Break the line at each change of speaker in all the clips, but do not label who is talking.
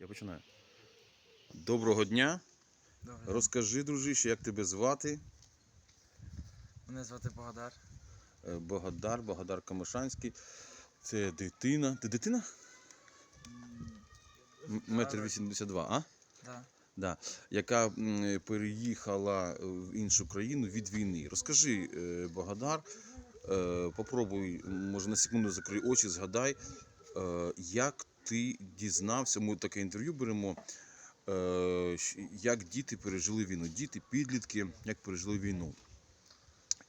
Я починаю. Доброго дня.
Добре.
Розкажи, дружище, як тебе звати?
Мене звати Богдар.
Е, Богодар, Богодар Камишанський. Це дитина. Ти дитина? Метр вісімдесят два, а?
Да.
Да. Яка переїхала в іншу країну від війни. Розкажи, е, Богодар, е, попробуй, може на секунду закрий очі, згадай, е, як ти дізнався, ми таке інтерв'ю беремо, е, як діти пережили війну, діти, підлітки, як пережили війну.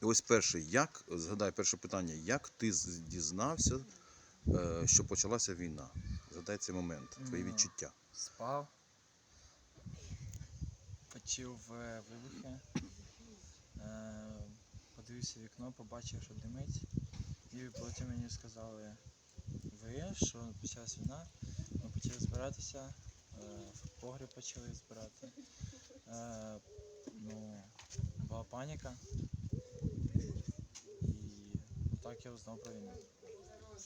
І ось перше, як, згадай перше питання, як ти дізнався, е, що почалася війна? Згадай цей момент, твої відчуття.
Спав. Почув е, вибухи. Подивився вікно, побачив, що димить. І потім мені сказали, ви, що почалась війна. Ми почали збиратися, е, в погріб почали збирати. Е, ну, була паніка. І так я узнав про війну.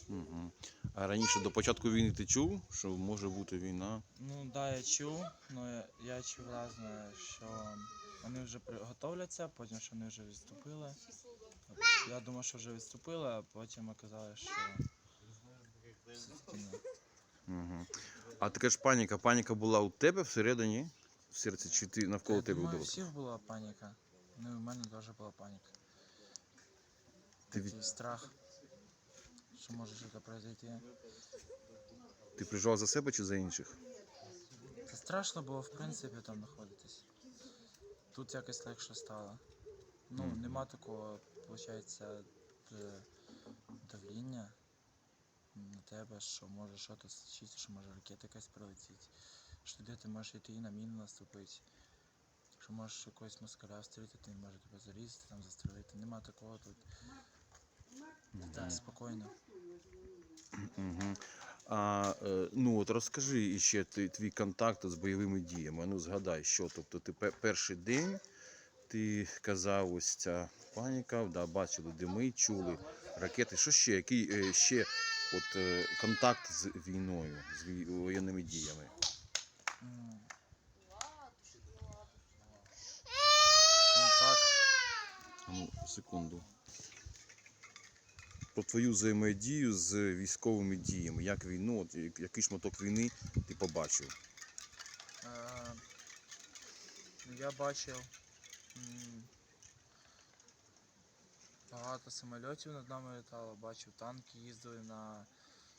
Угу. А раніше до початку війни ти чув, що може бути війна?
Ну да, я чув, але я, я чув разне, що вони вже готовляться, потім що вони вже відступили. Я думав, що вже відступили, а потім оказалось, що.
Угу. А така ж паніка, паніка була у тебе всередині, в серці, чи ти навколо тебе
думаю, у
вдалося?
всіх була паніка. Ну і в мене теж була паніка.
Ти, від-
Такий страх, що може щось произойти.
ти переживав за себе чи за інших?
Це страшно було, в принципі, там знаходитись. Тут якось легше стало. Ну, нема такого, виходить, на тебе, що може щось случитися, що може ракета якась прилетіти. Що де ти можеш йти і на міну наступити. Що можеш якогось москаля встрітити, він може тебе зарізати, там застрелити. Нема такого тут. Так, спокійно.
Угу. А е, ну от розкажи іще ти, твій контакт з бойовими діями. Ну згадай, що тобто ти перший день ти казав, ось ця паніка, да, бачили дими, чули ракети. Що ще? Який е, ще от, е, контакт з війною, з воєнними діями?
Контакт.
Ну, секунду. Про твою взаємодію з військовими діями. Як війну, от, який шматок війни ти побачив?
Е, Я бачив багато самольотів над нами літало, бачив танки їздили на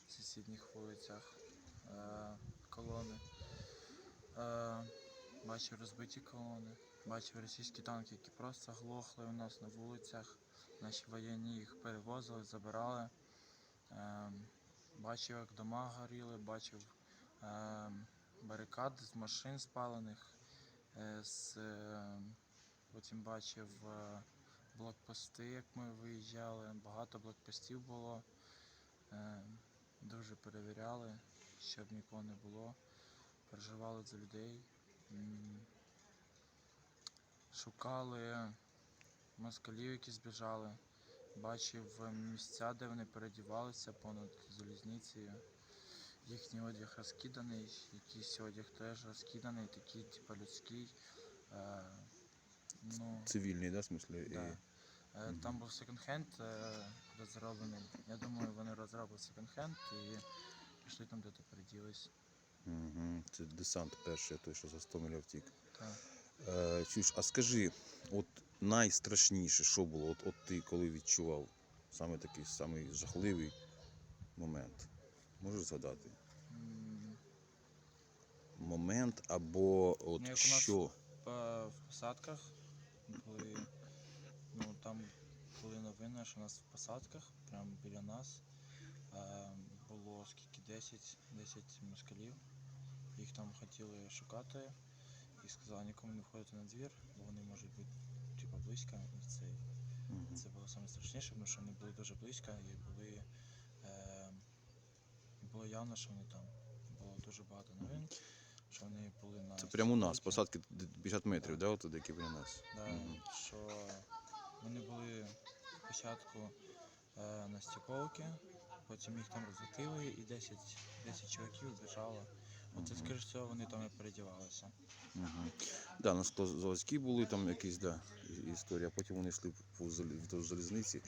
сусідніх вулицях, е, колони. Е, Бачив розбиті колони, бачив російські танки, які просто глохли у нас на вулицях. Наші воєнні їх перевозили, забирали. Е, Бачив, як дома горіли, бачив е, барикади з машин спалених. Е, з, е, потім бачив е, блокпости, як ми виїжджали. Багато блокпостів було. Е, дуже перевіряли, щоб нікого не було. Переживали за людей. Шукали москалів, які збіжали. Бачив е, місця, де вони передівалися понад залізницею. Їхній одяг розкиданий, якийсь одяг теж розкиданий, такий, типу, людський. Ну,
Цивільний, да, в смислі?
да.
І-
Е, Там був секонд-хенд е, розроблений. Я думаю, вони розробили секонд-хенд і пішли там, де то переділись.
Угу. Це десант перший, той, що за 100 мільйонів втік.
Так.
Е, чуєш, а скажи, от найстрашніше, що було? От, от ти коли відчував саме такий самий жахливий момент? Можеш згадати?
М,
Момент або от
Ну, як у нас
що?
по- в посадках, коли ну, там були новини, що у нас в посадках, прямо біля нас, е, було скільки 10, 10 москалів. Їх там хотіли шукати і сказали нікому не входити на двір, бо вони можуть бути типу, близько. І це, це було найстрашніше, тому що вони були дуже близько і були. Е, було явно, що вони там. Було дуже багато новин, що вони були на
Це прямо у нас, посадки д- 50 метрів, да, от які біля нас.
Да, що вони були спочатку е, на стіковці, потім їх там розлетіли і 10, 10 чоловіків біжало. Оце, скоріш всього, вони там і передівалися.
Угу. Да, нас то були, там якісь да, історія, а потім вони йшли по вздовж залізниці,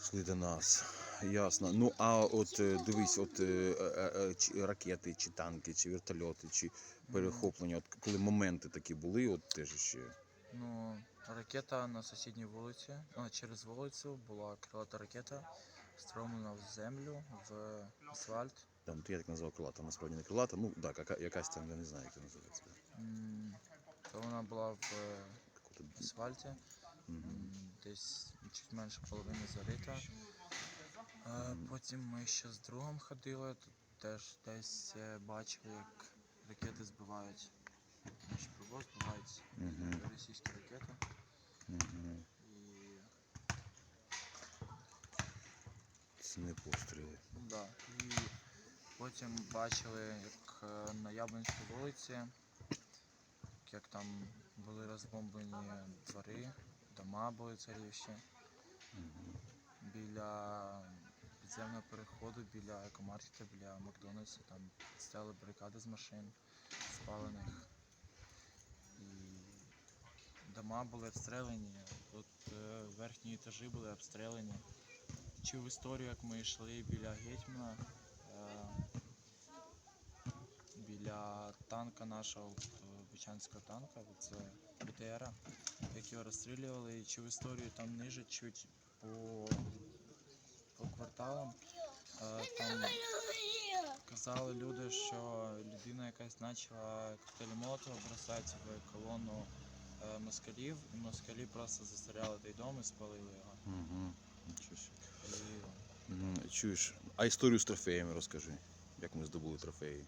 йшли до нас. Ясно. Ну, а от е, дивись, от е, е, чи ракети, чи танки, чи вертольоти, чи перехоплення, от коли моменти такі були, от теж ще.
Ну, ракета на сусідній вулиці, а, через вулицю була крилата ракета, встромлена в землю, в асфальт.
Там, то я так назвав крилата, насправді не крилата, ну так, яка- якась там, я не знаю, як це називається.
М, То вона була в асфальті, м, десь чуть менше половини залита. Потім ми ще з другом ходили, тут теж десь е, бачили, як ракети збивають. Наш привоз збивають
Мгм.
російські ракети.
Мгм.
І
Це не постріли.
Да. І потім бачили, як е, на Яблонській вулиці, як там були розбомблені двори, дома були царівші. Біля підземного переходу, біля екомаркета, біля Макдональдса, там стояли барикади з машин спалених. І дома були обстріляні. От е, верхні етажі були обстріляні. Чув історію, як ми йшли біля гетьмана, е, біля танка нашого, е, бучанського танка, це БТРа, як його розстрілювали, і чув історію там ниже, чуть по, по. Е, Там казали люди, що людина якась почала коктейлі Молотова бросати в колону е, москалів, і москалі просто застряли той дом і спалили його.
Угу.
І
Чуєш, а історію з трофеями розкажи. Як ми здобули трофеї?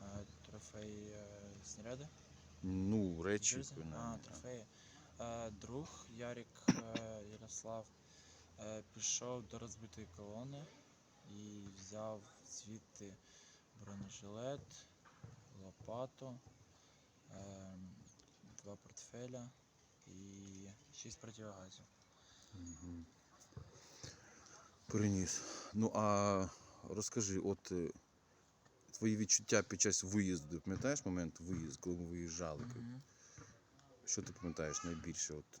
Е, Трофей е, снаряди?
Ну, речі,
А, трофеї. Друг Ярик е, Ярослав пішов до розбитої колони і взяв звідти бронежилет, лопату, е, два портфеля і шість противогазів.
Мгм. Переніс. Ну а розкажи, от е, твої відчуття під час виїзду, пам'ятаєш момент виїзду, коли ми виїжджали?
Мгм.
Що ти пам'ятаєш найбільше от,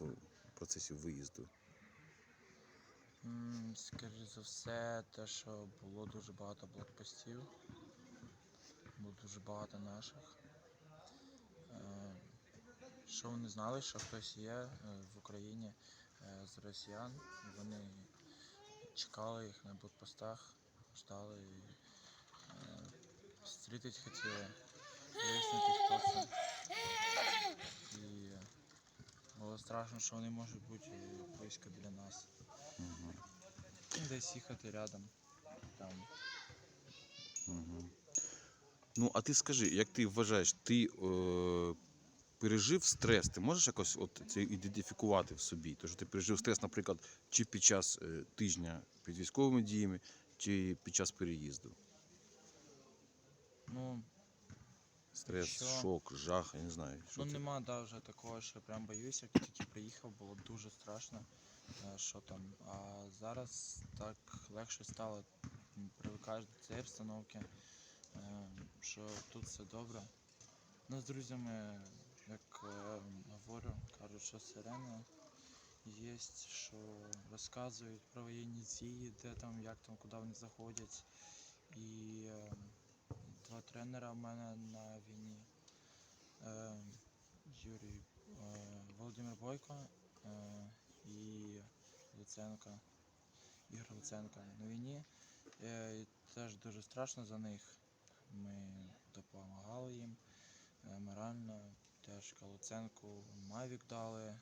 е, в процесі виїзду?
Скоріше за все, те, що було дуже багато блокпостів, було дуже багато наших. Е, Що вони знали, що хтось є е, в Україні е, з росіян, вони чекали їх на блокпостах, ждали і зустрітись хотіли, вияснити, хто це. І було страшно, що вони можуть бути близько біля нас.
Угу.
Десь їхати рядом. Там.
Угу. Ну, а ти скажи, як ти вважаєш, ти е, пережив стрес? Ти можеш якось от це ідентифікувати в собі? То, що ти пережив стрес, наприклад, чи під час е, тижня під військовими діями, чи під час переїзду?
Ну,
Стрес,
Що?
шок, жах, я не знаю. Що
ну
ти?
нема да, вже такого, що я прям боюся. Як тільки приїхав, було дуже страшно. е, Що там. А зараз так легше стало. М, Привикаєш до цієї обстановки, е, що тут все добре. Ну, з друзями, як е, говорю, кажуть, що сирена є, що розказують про воєнні дії, де там, як там, куди вони заходять. І е, два тренера в мене на війні. Е, Юрій е, Володимир Бойко е, і Луценко, Ігор Луценко на війні. Е, і теж дуже страшно за них. Ми допомагали їм морально. Теж Луценку Мавік дали.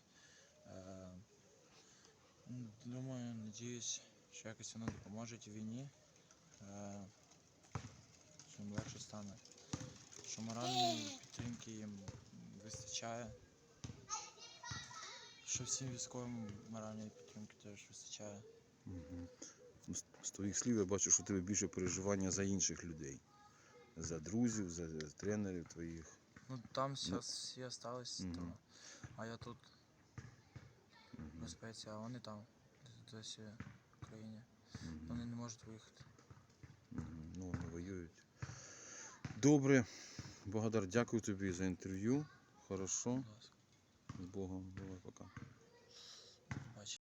Думаю, надіюсь, що якось воно допоможе в війні. Їм легше стане. Що моральної підтримки їм вистачає. Що всім військовим моральної підтримки теж вистачає.
Ну, з- твоїх слів я бачу, що у тебе більше переживання за інших людей. За друзів, за тренерів твоїх.
Ну там зараз всі остались, то, а я тут в безпеці, а вони там, досі в Україні.
Мгм.
Вони не можуть виїхати.
Мгм. Ну, вони воюють. Добре. Богдар, дякую тобі за інтерв'ю. Хорошо. З Богом. Давай, пока.